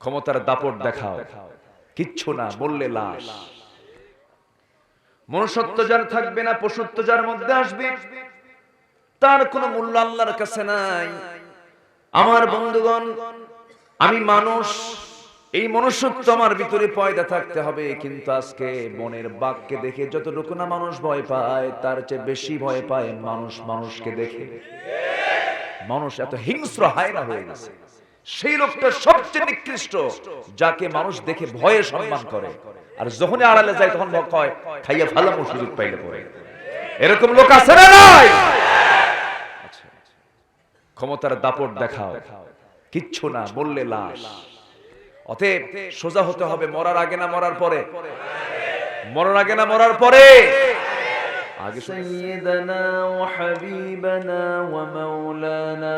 ক্ষমতার দাপট দেখাও। কিচ্ছু না, বললে লাশ। মনুষ্যত্ব যার থাকবে না, পশুত্ব যার মধ্যে আসবে, তার কোনো মূল্য আল্লাহর কাছে নাই। আমার বন্ধুগণ, আমি মানুষ, এই মনুষ্যত্ব আমার ভিতরে পয়দা থাকতে হবে, কিন্তু আজকে বনের বাঘকে দেখে যতটুকু না মানুষ ভয় পায়, তার চেয়ে বেশি ভয় পায় মানুষ মানুষকে দেখে। মানুষ এত হিংস্র হায়রা হয়ে গেছে। সেই লোকটা সবচেয়ে নিকৃষ্ট যাকে মানুষ দেখে ভয়ে সম্মান করে আর যখনই আড়ালে যায় তখন ভয় কয় খাইয়া ফালামো সুযোগ পাইলে পরে এরকম লোক আছে না নাই আচ্ছা, ক্ষমতার দাপট দেখাও কিচ্ছু না বললে লাশ অতএব সোজা হতে হবে মরার আগে না মরার পরে মরার আগে না মরার পরে আগে শুনে- سيدنا وحبيبنا ومولانا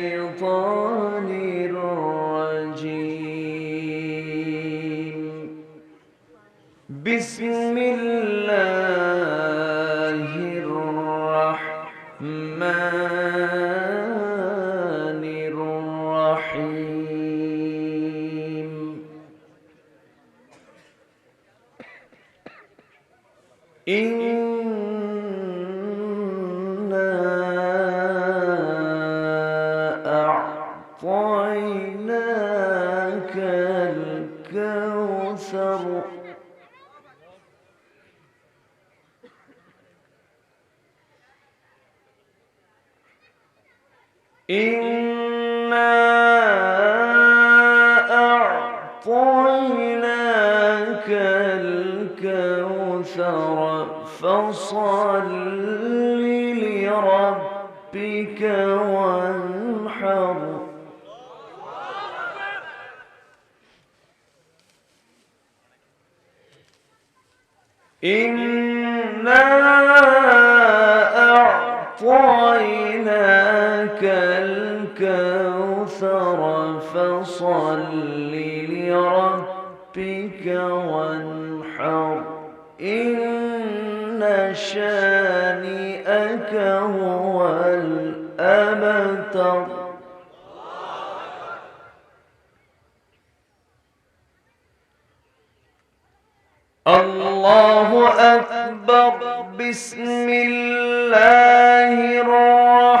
بسم الله الرحمن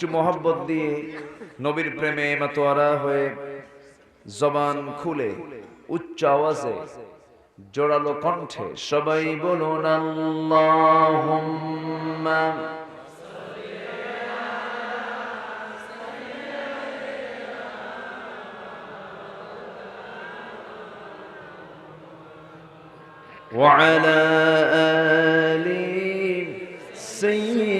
একটু মহব্বত দিয়ে নবীর প্রেমে মাতোয়ারা হয়ে জবান খুলে উচ্চ আওয়াজে জোরালো কণ্ঠে সবাই বলুন আল্লাহুম্মা وعلى آل سيدنا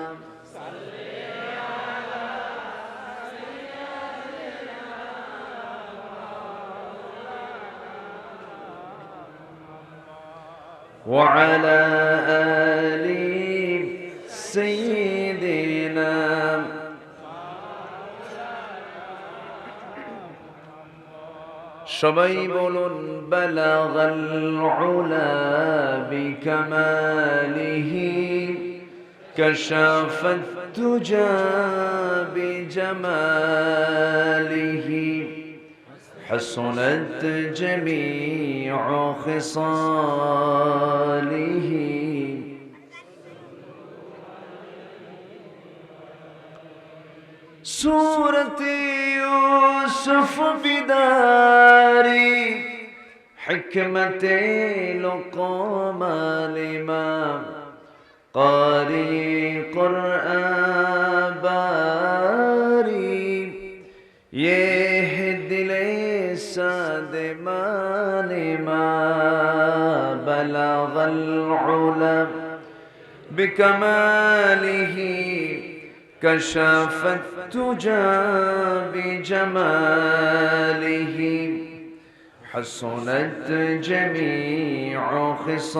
وعلى آل سيدنا সবাই বলুন বালাগাল উলা বিকামালিহি كشف الدجى بجماله حسنت جميع خصاله. سورة يوسف بداري حكمة لقام الإمام. قاري قرآن بلغ العلا بكماله كشف التجى بجماله حسنت جميع خصاله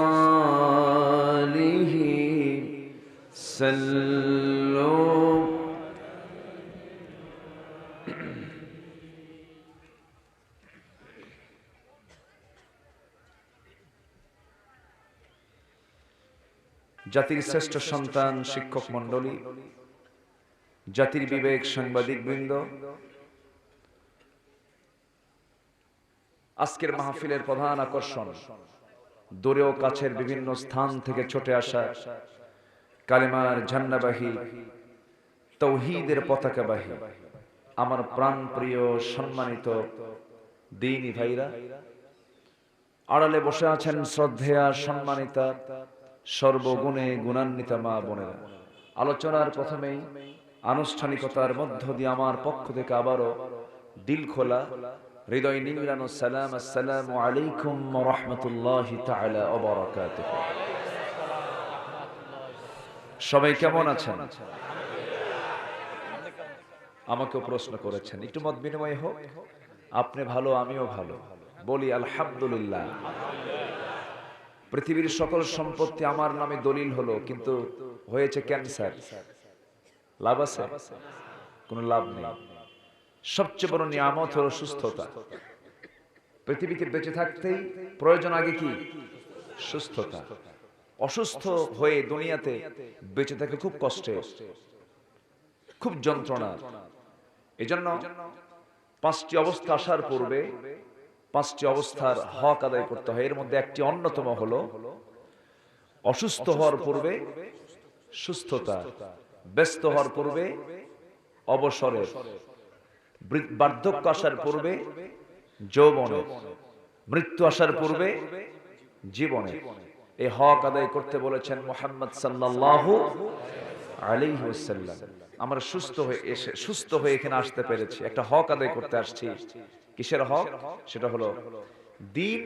سلوا জাতির শ্রেষ্ঠ সন্তান শিক্ষক মণ্ডলী, জাতির বিবেক সাংবাদিক বৃন্দ আজকের মাহফিলের প্রধান আকর্ষণ, দূরে ও কাছের বিভিন্ন স্থান থেকে ছুটে আসা কালেমার ঝান্নাবাহী, তৌহিদের পতাকাবাহী, আমার প্রাণ প্রিয় সম্মানিত দিনী ভাইরা, আড়ালে বসে আছেন শ্রদ্ধেয়া সম্মানিতা সর্বগুণে গুণান্বিতা মা বোনেরা। আলোচনার প্রথমেই আনুষ্ঠানিকতার মধ্য দিয়ে আমার পক্ষ থেকে আবারও দিল খোলা। হৃদয় নিংড়ানো সালাম, আসসালামু আলাইকুম রহমতুল্লাহ সবাই কেমন আছেন? আমাকেও প্রশ্ন করেছেন, একটু মত বিনিময় হোক, আপনি ভালো, আমিও ভালো। বলি, আলহামদুলিল্লাহ। পৃথিবীর সকল সম্পত্তি আমার নামে দলিল হলো, কিন্তু হয়েছে ক্যান্সার। লাভ আছে? কোনো লাভ নেই। সবচেয়ে বড় নিয়ামত হলো সুস্থতা। পৃথিবীতে বেঁচে থাকতেই প্রয়োজন আগে কি? সুস্থতা। অসুস্থ হয়ে দুনিয়াতে বেঁচে থাকে খুব কষ্টে, খুব যন্ত্রণা এজন্য পাঁচটি অবস্থা আসার পূর্বে পাঁচটি অবস্থার হক আদায় করতে হয়। এর মধ্যে একটি অন্যতম হলো অসুস্থ হওয়ার পূর্বে সুস্থতা, ব্যস্ত হওয়ার পূর্বে অবসরের বার্ধক্য আসার পূর্বে যৌবনে, মৃত্যু আসার পূর্বে জীবনে। এই হক আদায় করতে বলেছেন মোহাম্মদ সাল্লাল্লাহু আলাইহি ওয়াসাল্লাম। আমরা সুস্থ হয়ে এসে সুস্থ হয়ে এখানে আসতে পেরেছি। একটা হক আদায় করতে আসছি। কিসের হক? সেটা হলো দিন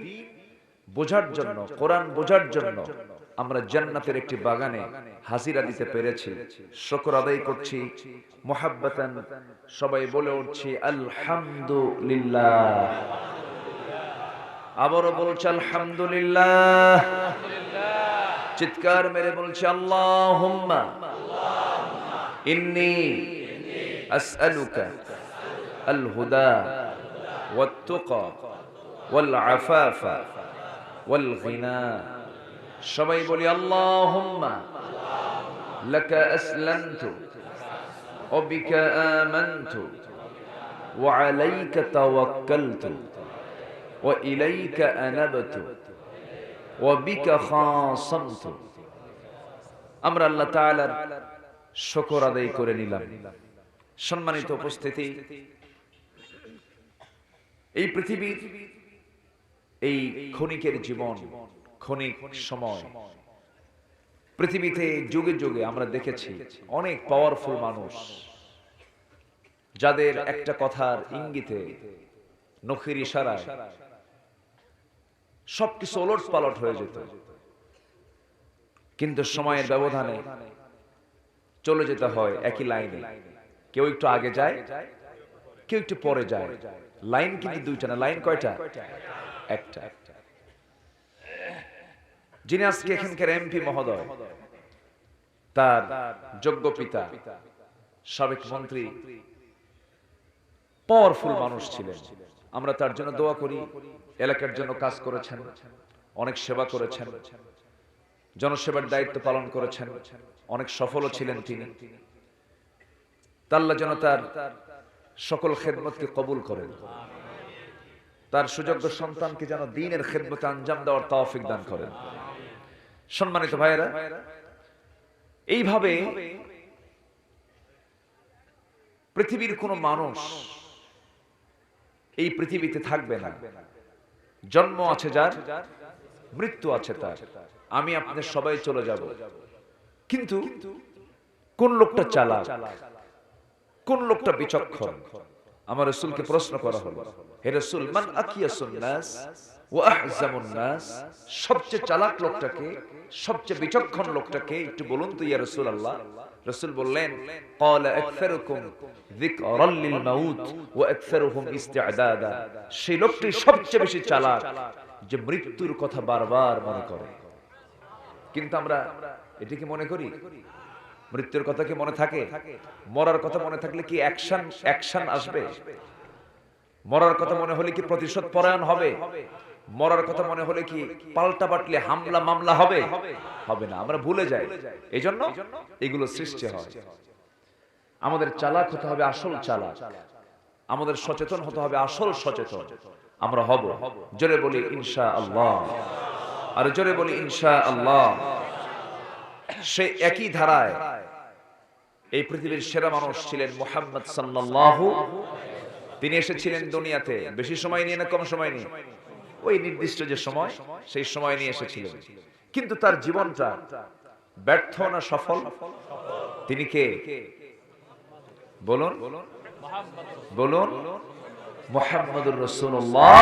বোঝার জন্য কোরআন বোঝার জন্য আমরা জান্নাতের একটি বাগানে হাজিরা দিতে পেরেছি। শকর আদায় করছি মোহাব্বতান সবাই বলে উঠছি আলহামদুলিল্লাহ। আবারও বলছে আলহামদুলিল্লাহ। চিৎকার মেরে বলছে আল্লাহ ইন্নি আসআলুকা আল হুদা والتقى والعفاف والغنى সবাই বলি আল্লাহুম্মা লাকা আসলামতু وبك آمنت وعليك توكلت وإليك أنبت وبك خاصمت আমরা আল্লাহ তাআলার শুকর আদায় করে নিলাম সম্মানিত উপস্থিতি এই পৃথিবীর এই ক্ষণিকের জীবন, ক্ষণিক সময়, পৃথিবীতে যুগে যুগে আমরা দেখেছি অনেক পাওয়ারফুল মানুষ, যাদের একটা কথার ইঙ্গিতে, নখির ইশারায় সবকিছু ওলট পালট হয়ে যেত। কিন্তু সময়ের ব্যবধানে চলে যেতে হয় একই লাইনে। কেউ একটু আগে যায়, কেউ একটু পরে যায়। লাইন কিন্তু দুইটা না লাইন কয়টা? একটা। যিনি আজকে এখানকার এমপি মহোদয়, তার যোগ্য পিতা, সাবেক মন্ত্রী পাওয়ারফুল মানুষ ছিলেন। আমরা তার জন্য দোয়া করি, এলাকার জন্য কাজ করেছেন, অনেক সেবা করেছেন, জনসেবার দায়িত্ব পালন করেছেন, অনেক সফলও ছিলেন তিনি। তাল্লা যেন তার সকল খেদমতকে কবুল করেন। তার সুযোগ্য সন্তানকে যেন দিনের খেদমতে আঞ্জাম দেওয়ার তৌফিক দান করেন। সম্মানিত ভাইয়েরা, এইভাবে পৃথিবীর কোন মানুষ এই পৃথিবীতে থাকবে না। জন্ম আছে যার, মৃত্যু আছে তার। আমি আপনাদের সবাই চলে যাব। কিন্তু কোন লোকটা চালা কোন লোকটা বিচক্ষণ? আমার রসুলকে প্রশ্ন করা হলো, হে রসুল, মান আকিয়া সুন্নাস সবচেয়ে চালাক লোকটাকে, সবচেয়ে বিচক্ষণ লোকটাকে একটু বলুন তো ইয়া রসুল আল্লাহ রসুল বললেন সেই লোকটি সবচেয়ে বেশি চালাক যে মৃত্যুর কথা বারবার মনে করে। কিন্তু আমরা এটিকে মনে করি? মৃত্যুর কথা কি মনে থাকে? মরার কথা মনে থাকলে কি অ্যাকশন অ্যাকশন আসবে? মরার কথা মনে হলে কি প্রতিশোধ পরায়ণ হবে? মরার কথা মনে হলে কি পাল্টা পাটলে হামলা, মামলা হবে? হবে না, আমরা ভুলে যাই। এই জন্য এগুলো সৃষ্টি হয়। আমাদের চালাক হতে হবে আসল চালাক। আমাদের সচেতন হতে হবে আসল সচেতন। আমরা হব। জোরে বলি ইনশা আল্লাহ আর জোরে বলি ইনশা আল্লাহ সে একই ধারায় এই পৃথিবীর সেরা মানুষ ছিলেন মোহাম্মদ সাল্লাল্লাহু তিনি এসেছিলেন দুনিয়াতে, বেশি সময় নিয়ে না কম সময় নিয়ে? ওই নির্দিষ্ট যে সময়, সেই সময় নিয়ে এসেছিলেন। কিন্তু তার জীবনটা ব্যর্থ না সফল? তিনি কে? বলুন। বলুন। মোহাম্মদুর রসুল্লাহ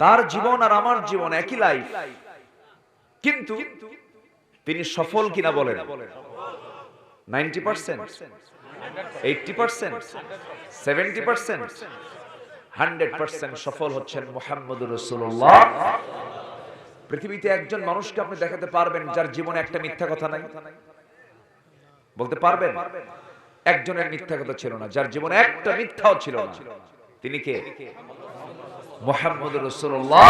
তার জীবন আর আমার জীবন একই লাইফ কিন্তু তিনি সফল কিনা বলেন? Ninety percent. Eighty percent. Seventy percent. Hundred percent সফল হচ্ছেন মোহাম্মদ রসুল্লাহ পৃথিবীতে একজন মানুষকে আপনি দেখাতে পারবেন যার জীবনে একটা মিথ্যা কথা নাই। বলতে পারবেন? একজনের মিথ্যা কথা ছিল না, যার জীবনে একটা মিথ্যাও ছিল না। তিনি কে? মোহাম্মদ রসুল্লাহ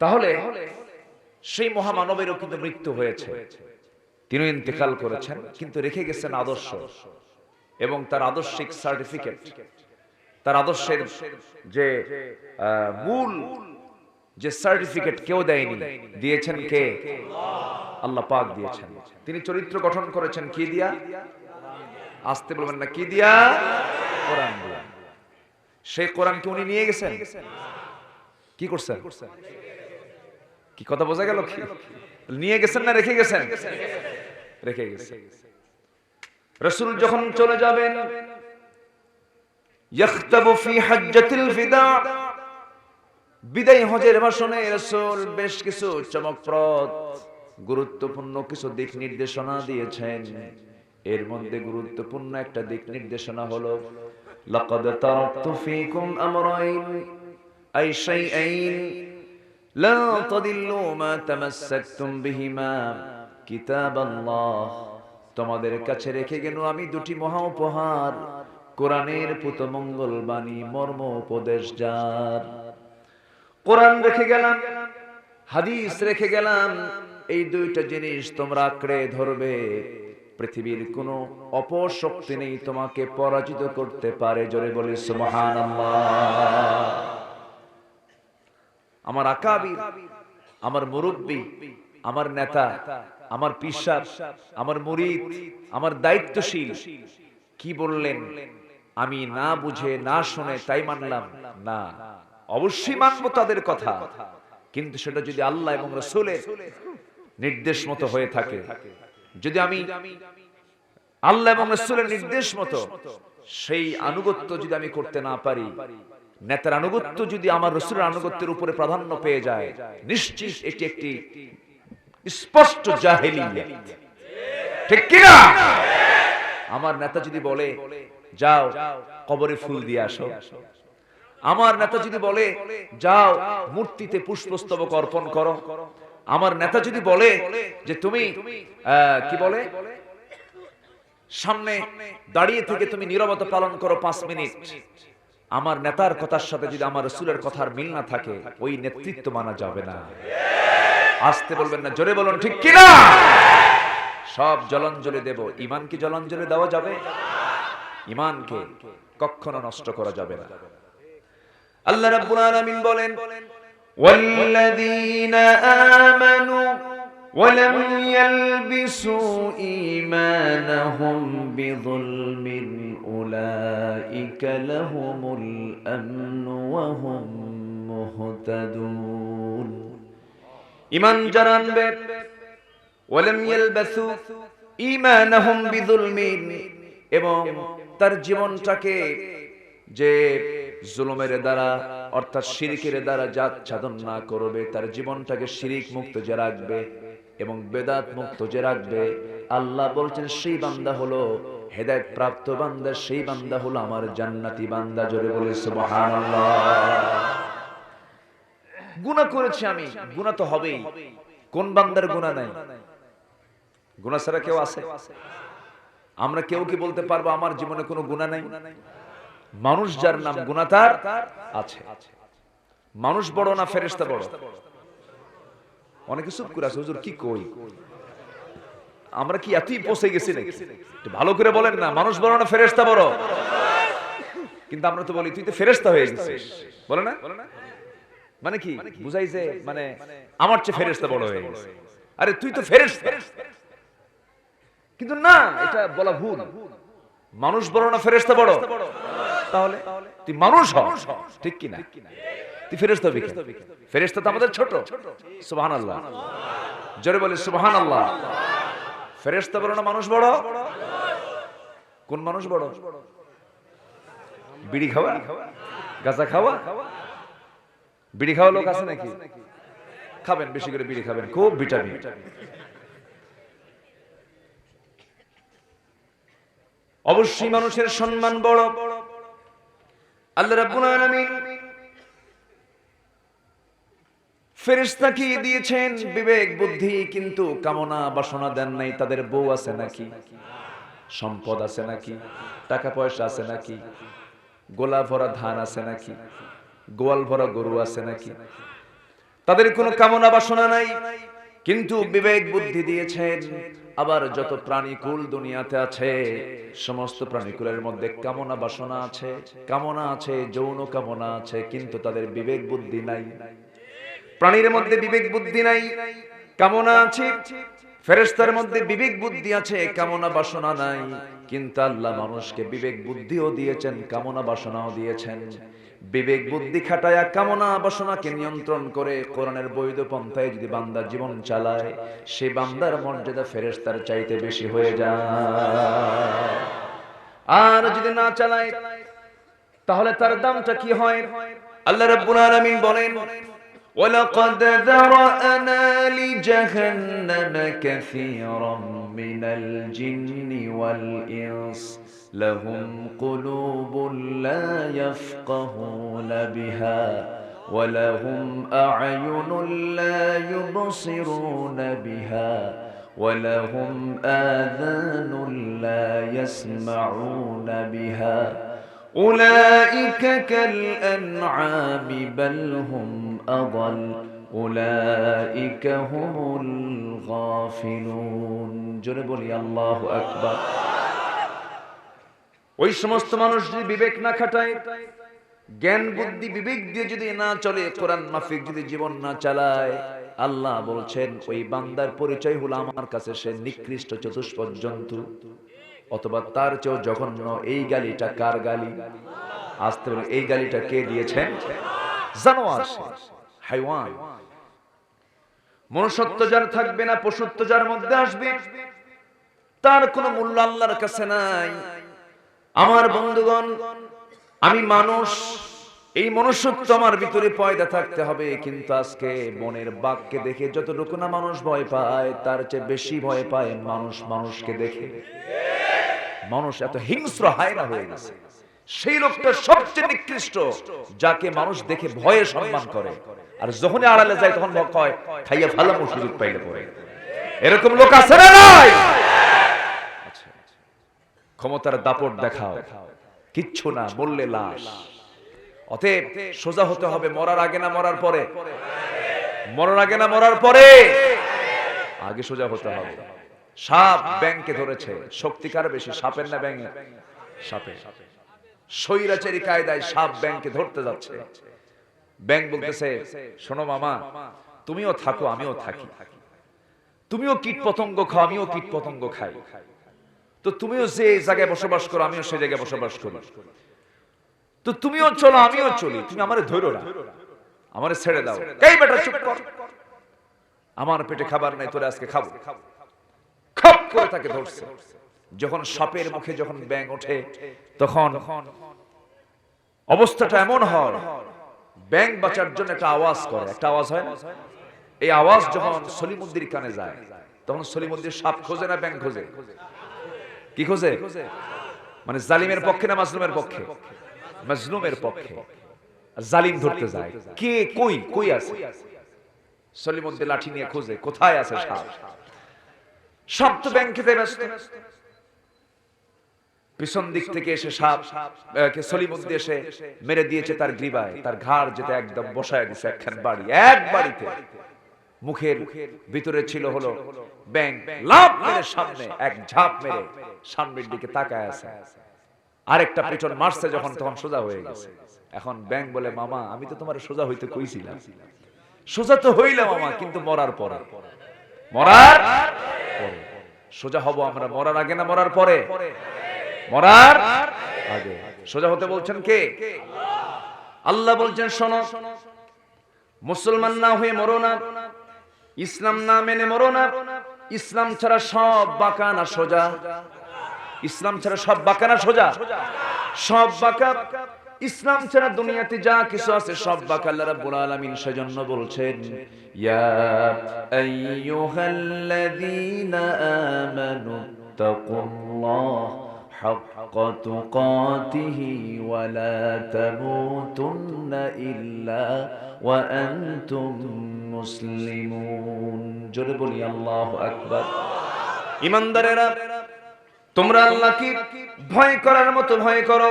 তাহলে সেই মহামানবেরও কিন্তু মৃত্যু হয়েছে। তিনি ইন্তেকাল করেছেন, কিন্তু রেখে গেছেন আদর্শ এবং তার আদর্শিক সার্টিফিকেট তার আদর্শের যে মূল যে সার্টিফিকেট কেউ দেয়নি, দিয়েছেন কে? আল্লাহ পাক দিয়েছেন। তিনি চরিত্র গঠন করেছেন কি দিয়া? আসতে বলবেন না, কি দিয়া? কোরআন দিয়া। সেই কোরআনকে উনি নিয়ে গেছেন? কি করছেন? কি কথা বোঝা গেল নিয়ে গেছেন না রেখে গেছেন? রেখে গেছেন রসুল যখন চলে যাবেন গুরুত্বপূর্ণ কিছু দিক নির্দেশনা এর মধ্যে গুরুত্বপূর্ণ একটা দিক নির্দেশনা হলো শাইআইন লা তাদিল্লু মা তামাসসাকতুম বিহিমা। কিতাবাল্লাহ। তোমাদের কাছে রেখে গেল আমি দুটি মহা উপহার। কোরআনের পুত মঙ্গল বাণী মর্ম উপদেশ যার। কোরআন রেখে গেলাম, হাদিস রেখে গেলাম, এই দুইটা জিনিস তোমরা আঁকড়ে ধরবে। পৃথিবীর কোনো অপশক্তি নেই তোমাকে পরাজিত করতে পারে, জোরে বলে সুবহানাল্লাহ। আমার আকাবির আমার মুরব্বী, আমার নেতা, আমার পিসাব, আমার মুরিদ, আমার দায়িত্বশীল। কি বললেন? আমি না বুঝে, না শুনে তাই মানলাম, না। অবশ্যই মানবো তাদের কথা। কিন্তু সেটা যদি আল্লাহ এবং রসুলের নির্দেশ মতো হয়ে থাকে, যদি আমি আল্লাহ এবং রসুলের নির্দেশ মতো, সেই আনুগত্য যদি আমি করতে না পারি নেতার আনুগত্য যদি আমার রসুলের আনুগত্যের উপরে প্রাধান্য পেয়ে যায়, নিশ্চিত এটি একটি স্পষ্ট জাহেলিয়াত। ঠিক কিনা? আমার নেতা যদি বলে, যাও, কবরে ফুল দিয়ে আসো। আমার নেতা যদি বলে, যাও, মূর্তিতে পুষ্পস্তবক অর্পণ করো। আমার নেতা যদি বলে যে, তুমি কি বলে? সামনে দাঁড়িয়ে থেকে তুমি নীরবতা পালন করো পাঁচ মিনিট। আমার নেতার কথার সাথে যদি আমার রসুলের কথার মিল না থাকে ওই নেতৃত্ব মানা যাবে না আসতে বলবেন না জোরে বলুন ঠিক কিনা সব জলাঞ্জলি দেব ইমান কি জলাঞ্জলি দেওয়া যাবে ইমানকে কখনো নষ্ট করা যাবে না আল্লাহ রাব্বুল আলামিন বলেন والذين آمنوا ولم يلبسوا إيمانهم بظلم أولئك لهم الأمن وهم مهتدون ইমান যারা আনবে ওয়ালাম ইয়ালবাসু ঈমানাহুম বিযুলমিন এবং তার জীবনটাকে যে জুলুমের দ্বারা অর্থাৎ শিরিকের দ্বারা জাত সাধন না করবে তার জীবনটাকে শিরিক মুক্ত যে রাখবে এবং বেদাত মুক্ত যে রাখবে, আল্লাহ বলছেন, সেই বান্দা হলো হেদায়েত প্রাপ্ত বান্দা, সেই বান্দা হলো আমার জান্নাতি বান্দা। জোরে বলে সুবহানাল্লাহ। করেছি আমি, গুনাহ তো হবেই। কোন বান্দার গুনাহ নাই? গুনাহ ছাড়া কেউ আছে? আমরা কেউ কি বলতে পারব আমার জীবনে কোনো গুনাহ নাই? মানুষ যার নাম গুনাহ তার আছে। মানুষ বড় না ফেরেশতা বড়? অনেকে চুপ করে আছে। হুজুর, কি কই? আমরা কি এতই পৌঁছে গেছি নাকি? ভালো করে বলেন না, মানুষ বড় না, ফেরেশতা বড় কিন্তু আমরা তো বলি, তুই তো ফেরেশতা হয়ে গেছিস। বলে না? মানে কি? বুঝাই যে মানে আমার চেয়ে ফেরেশতা বড় হয়ে গেছে। আরে, তুই তো ফেরেশতা। কিন্তু না, এটা বলা ভুল। মানুষ বড় না, ফেরেশতা বড়। তাহলে তুই মানুষ হ। ঠিক কি না তুই ফেরেশতা হবি কেন? ফেরেশতা তো আমাদের ছোট। সুবহানাল্লাহ। জোরে বলে, সুবহানাল্লাহ। ফেরেশতা বড় না, মানুষ বড়? কোন মানুষ বড়? বিড়ি খাওয়া? গাঁজা খাওয়া? বিড়ি খাওয়া লোক আছে নাকি? খাবেন, বেশি করে বিড়ি খাবেন। খুব ভিটামিন। অবশ্যই মানুষের সম্মান বড় বড়। আল্লাহ রাব্বুল আলামিন ফেরেশতাকে দিয়েছেন? বিবেক, বুদ্ধি, কিন্তু কামনা, বাসনা দেন নাই। তাদের বউ আছে নাকি? সম্পদ আছে নাকি? টাকা পয়সা আছে নাকি? গোলা ভরা ধান আছে নাকি? গোয়াল ভরা গরু আছে নাকি? তাদের কোনো কামনা, বাসনা নাই। কিন্তু বিবেক, বুদ্ধি দিয়েছেন। আবার যত প্রাণীকুল দুনিয়াতে আছে সমস্ত প্রাণীকুলের মধ্যে কামনা বাসনা আছে কামনা আছে যৌন কামনা আছে কিন্তু তাদের বিবেক বুদ্ধি নাই। প্রাণীর মধ্যে বিবেক বুদ্ধি নাই কামনা আছে ফেরেশতার মধ্যে বিবেক বুদ্ধি আছে কামনা বাসনা নাই কিন্তু আল্লাহ মানুষকে বিবেক বুদ্ধিও দিয়েছেন কামনা বাসনাও দিয়েছেন। বিবেক বুদ্ধি খাটায়া কামনা বাসনাকে নিয়ন্ত্রণ করে কোরআনের বৈধ পন্থায় যদি বান্দার জীবন চালায় সে বান্দার মর্যাদা ফেরেশতার চাইতে বেশি হয়ে যায় আর যদি না চালায় তাহলে তার দামটা কি হয় আল্লাহ রাব্বুল আলামিন বলেন ولقد ذرأنا لجهنم كثيرا من الجن والإنس لهم قلوب لا يفقهون بها ولهم أعين لا يبصرون بها ولهم آذان لا يسمعون بها أولئك كالأنعام بل هم أضل أولئك هم الغافلون. لي الله أكبر. ওই সমস্ত মানুষ যদি বিবেক না খাটায়, জ্ঞান, বুদ্ধি, বিবেক দিয়ে যদি না চলে, কোরআন মাফিক যদি জীবন না চালায়, আল্লাহ বলছেন, ওই বান্দার পরিচয় হলো আমার কাছে সে নিকৃষ্ট চতুষ্পদ জন্তু অথবা তার চেয়েও জঘন্য, এই গালিটা কার গালি? আসতে বলে, এই গালিটা কে দিয়েছেন? জানোয়ার হাইওয়ান। মনুষ্যত্ব যার থাকবে না, পশুত্ব যার মধ্যে আসবে, তার কোনো মূল্য আল্লাহর কাছে নাই। আমার বন্ধুগণ, আমি মানুষ, এই মনুষ্যত্ব আমার ভিতরে পয়দা থাকতে হবে, কিন্তু আজকে বনের বাঘকে দেখে যতটুকু না মানুষ ভয় পায়, তার চেয়ে বেশি ভয় পায় মানুষ মানুষকে দেখে। মানুষ এত হিংস্র হায়না হয়ে গেছে। সেই লোকটা সবচেয়ে নিকৃষ্ট, যাকে মানুষ দেখে ভয়ে সম্মান করে। আর যখনই আড়ালে যায়, তখন ভয় কয়, খাইয়া ফালামো সুযোগ পাইলে পরে। এরকম লোক আছে না নাই? ক্ষমতার দাপট দেখাও। কিচ্ছু না, বললে লাশ। অতএব সোজা হতে হবে মরার আগে না মরার পরে। মরার আগে না মরার পরে। আগে সোজা হতে হবে। সাপ ব্যাংকে ধরেছে। শক্তি কার বেশি, সাপের না ব্যাঙে সাপে স্বৈরাচারী কায়দায় সাপ ব্যাংকে ধরতে যাচ্ছে। ব্যাংক বলতেছে, শোনো মামা, তুমিও থাকো, আমিও থাকি। তুমিও কীট পতঙ্গ খাও, আমিও কীট পতঙ্গ খাই। তো তুমিও যে জায়গায় বসবাস করো, আমিও সে জায়গায় বসবাস করি। তো তুমিও চলো, আমিও চলি। তুমি আমারে ধরো না। আমারে ছেড়ে দাও। এই বেটা, চুপ কর। আমার পেটে খাবার নাই, তোরে আজকে খাব। খপ করে তাকে ধরছে। যখন সাপের মুখে যখন ব্যাং ওঠে, তখন অবস্থাটা এমন হয় ব্যাং বাঁচার জন্য একটা আওয়াজ করে। একটা আওয়াজ হয় এই আওয়াজ যখন সলিমুদ্দির কানে যায়, তখন সলিমুদ্দির সাপ খোঁজে না ব্যাং খোঁজে? কি খোঁজে? মানে জালিমের পক্ষে না মাজলুমের পক্ষে? মাজলুমের পক্ষে। জালিম ধরতে যায়। কে, কই কই আছে? সলিমুদ্দিন লাঠি নিয়ে খোঁজে। কোথায় আছে সাপ সাপ তো ব্যাংক ব্যস্ত। পিছন দিক থেকে এসে সাপ সলিমুদ্দিন এসে মেরে দিয়েছে তার গ্রীবায় তার ঘাড় যেটা একদম বসায় দিছে একখান বাড়ি। এক বাড়িতে। মুখের ভিতরে ছিল হলো ব্যাং লাভ মেরে সামনে এক ঝাঁপ মেরে। সামনের দিকে তাকায় আছে। আরেকটা পিছন মারছে যখন তখন সোজা হয়ে গেছে। এখন ব্যাং বলে মামা আমি তো তোমার সোজা হইতে কইছিলাম। সোজা তো হইলাম মামা কিন্তু মরার পরে। মরার পরে। সোজা হব আমরা মরার আগে না মরার পরে? মরার আগে। সোজা হতে বলছেন কে? আল্লাহ বলছেন শোনো মুসলমান না হয়ে মরো না। ইসলাম না মেনে মরো না। ইসলাম ছাড়া সব বাঁকা না সোজা। ইসলাম ছাড়া সব বাঁকা না সোজা সব বাঁকা ইসলাম ছাড়া দুনিয়াতে যা কিছু আছে সব বাঁকা আল্লাহ রাব্বুল আলামিন সেজন্য বলছেন ইয়া আইয়ুহাল্লাযীনা আমানু তাকুল্লাহ حق تقاته ولا تموتن إلا وأنتم মুসলিমুন জোরে বলি আল্লাহু আকবার ইমানদারেরা তোমরা আল্লাহকে ভয় করার মতো ভয় করো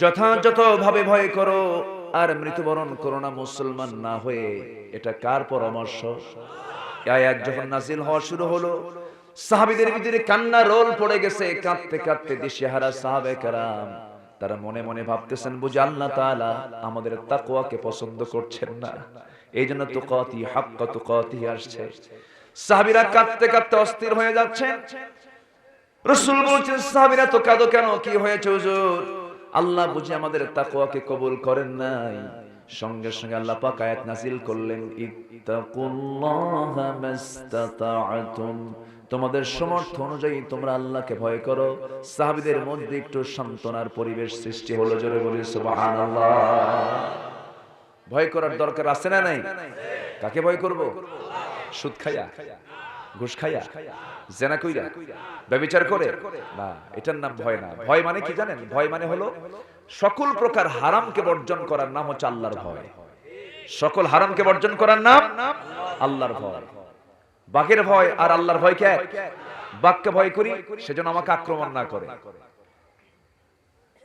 যথাযথ ভাবে ভয় করো, আর মৃত্যুবরণ করো না মুসলমান না হয়ে। এটা কার পরামর্শ? আয়াত যখন নাজিল হওয়া শুরু হলো, সাহাবীদের ভিতরে কান্না রোল পড়ে গেছে, কাঁদতে কাঁদতে দিশেহারা সাহাবে কারাম তারা মনে মনে ভাবতেছেন, বুঝে আল্লাহ তাআলা আমাদের তাকওয়াকে পছন্দ করছেন না। এই জন্য তো কতি হাক্কা তো কতি আসছে। সাহাবীরা কাঁদতে কাঁদতে অস্থির হয়ে যাচ্ছেন। রসুল বলছেন, সাহাবীরা তো কাঁদো কেন? কি হয়েছে হুজুর? আল্লাহ বুঝে আমাদের তাকওয়াকে কবুল করেন নাই। সঙ্গে সঙ্গে আল্লাহ পাক আয়াত নাজিল করলেন, ইত্তাকুল্লাহা মাস্তাতাআতুম। তোমাদের সমর্থ অনুযায়ী তোমরা আল্লাহকে ভয় করো। সাহাবীদের মধ্যে একটু সান্ত্বনার পরিবেশ সৃষ্টি হলো জোরে বলি, সুবহানাল্লাহ। ভয় করার দরকার আছে না নাই? কাকে ভয় করব? সুদ খাইয়া। ঘুষ খাইয়া? জেনা কইরা? ব্যভিচার করে? না এটার নাম ভয় না। ভয় মানে কি জানেন? ভয় মানে হলো সকল প্রকার হারামকে বর্জন করার নাম হচ্ছে আল্লাহর ভয়। সকল হারামকে বর্জন করার নাম আল্লাহর ভয়। বাঘের ভয় আর আল্লাহর ভয় কে? বাঘকে ভয় করি সেজন্য আমাকে আক্রমণ না করে।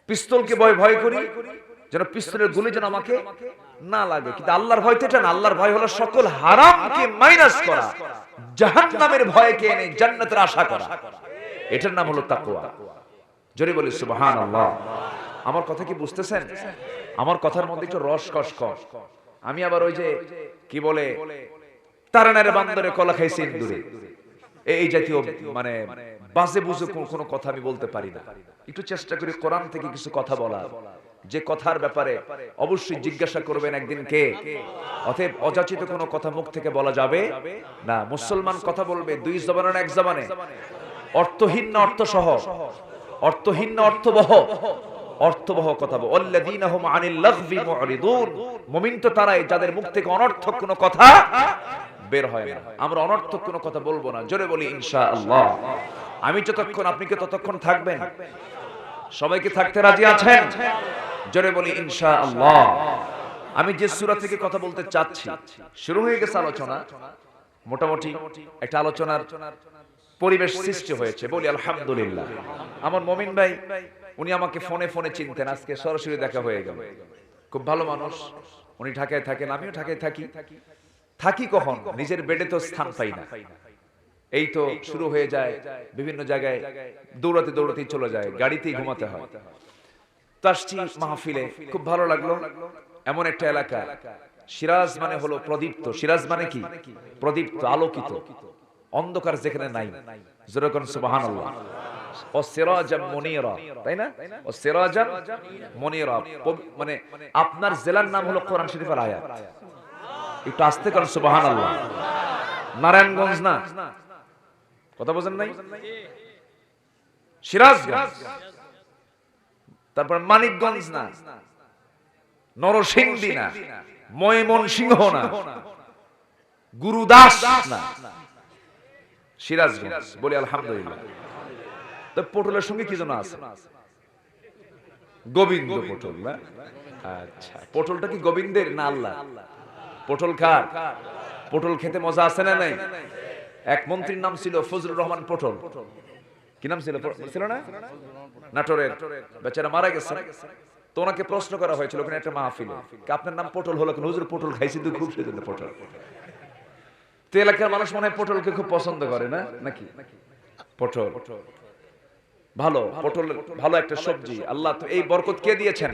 পিস্তলকে ভয় ভয় করি যেন পিস্তলের গুলি যেন আমাকে না লাগে। কিন্তু আল্লাহর ভয় তো এটা না। আল্লাহর ভয় হলো সকল হারামকে মাইনাস করা। জাহান্নামের ভয়কে এনে জান্নাতের আশা করা। এটার নাম হলো তাকওয়া। জোরে বলি সুবহানাল্লাহ। আমার কথা কি বুঝতেছেন? আমার কথার মধ্যে একটু রস কস কস আমি আবার ওই যে কি বলে তারানের বান্দরে কলা খাইছি ইন্দুরে। এই জাতীয় মানে বাজে বুঝে কোন- কোনো কথা আমি বলতে পারি না। একটু চেষ্টা করি কোরআন থেকে কিছু কথা বলার। যে কথার ব্যাপারে অবশ্যই জিজ্ঞাসা করবেন একদিন কে? অতএব অযাচিত কোনো কথা মুখ থেকে বলা যাবে না। মুসলমান কথা বলবে দুই জবানের এক জবানে। অর্থহীন না অর্থসহ? অর্থহীন না অর্থবহ? অর্থবহ কথা তো তারাই, যাদের মুখ থেকে অনর্থক কোনো কথা বের হয় না। আমরা অনর্থক কোনো কথা বলব না। জোরে বলি, ইনশাআল্লাহ। আমি যতক্ষণ, আপনি কি ততক্ষণ থাকবেন? সবাইকে থাকতে রাজি আছেন? জোরে বলি, ইনশাআল্লাহ। আমি যে সূরা থেকে কথা বলতে চাচ্ছি, শুরু হয়ে গেছে আলোচনা। মোটামুটি একটা আলোচনার পরিবেশ সৃষ্টি হয়েছে। বলি, আলহামদুলিল্লাহ। আমার মমিন ভাই, উনি আমাকে ফোনে ফোনে চিনতেন। আজকে সরাসরি দেখা হয়ে গেল। খুব ভালো মানুষ। উনি ঢাকায় থাকেন, আমিও ঢাকায় থাকি। থাকি কখন? নিজের বেডে তো স্থান পাই না। এই তো শুরু হয়ে যায়, বিভিন্ন জায়গায় দৌড়াতে দৌড়াতেই চলে যায়, গাড়িতেই ঘুমাতে হয়। তো আসছি মাহফিলে খুব ভালো লাগল। এমন একটা এলাকা। সিরাজ মানে হলো প্রদীপ্ত। সিরাজ মানে কি? প্রদীপ্ত আলোকিত। অন্ধকার যেখানে নাই। যেরকম সুবহানাল্লাহ। ও সিরাজাম মুনিরা। তাই না? ও সিরাজাম মুনিরা। পব- মানে আপনার জেলার নাম হলো কোরআন শরীফের আয়াত। একটু আস্তে করেন সুবহানাল্লাহ। নারায়ণগঞ্জ না। কথা বোঝেন নাই? সিরাজগঞ্জ। তারপর মানিকগঞ্জ না। নরসিংদী না। ময়মন সিংহ না। গুরুদাস না। সিরাজগঞ্জ, বলি আলহামদুলিল্লাহ। তো পটলের সঙ্গে কি যেন আছে? গোবিন্দ পটল আচ্ছা পটলটা কি গোবিন্দের না আল্লাহ? পটল খার পটল খেতে মজা আছে না নাই? এক মন্ত্রীর নাম ছিল ফজলুর রহমান পটল। কি নাম ছিল? ছিল না? নাটোরের বেচারা মারা গেছে। তো ওনাকে প্রশ্ন করা হয়েছিল, ওখানে একটা মাহফিলে আপনার নাম পটল হলো? কেন, হুজুর, পটল খাইছি তো খুব সেজন্য পটল। তো এলাকার মানুষ মনে হয় পটলকে খুব পছন্দ করে, না? নাকি? পটল। ভালো পটল, ভালো একটা সবজি। আল্লাহ তো এই বরকত কে দিয়েছেন?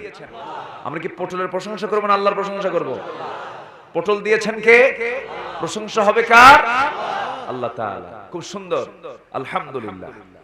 আমরা কি পটলের প্রশংসা করব না আল্লাহর প্রশংসা করব? পটল দিয়েছেন কে? প্রশংসা হবে কার? আল্লাহ তাআলা। খুব সুন্দর। আলহামদুলিল্লাহ।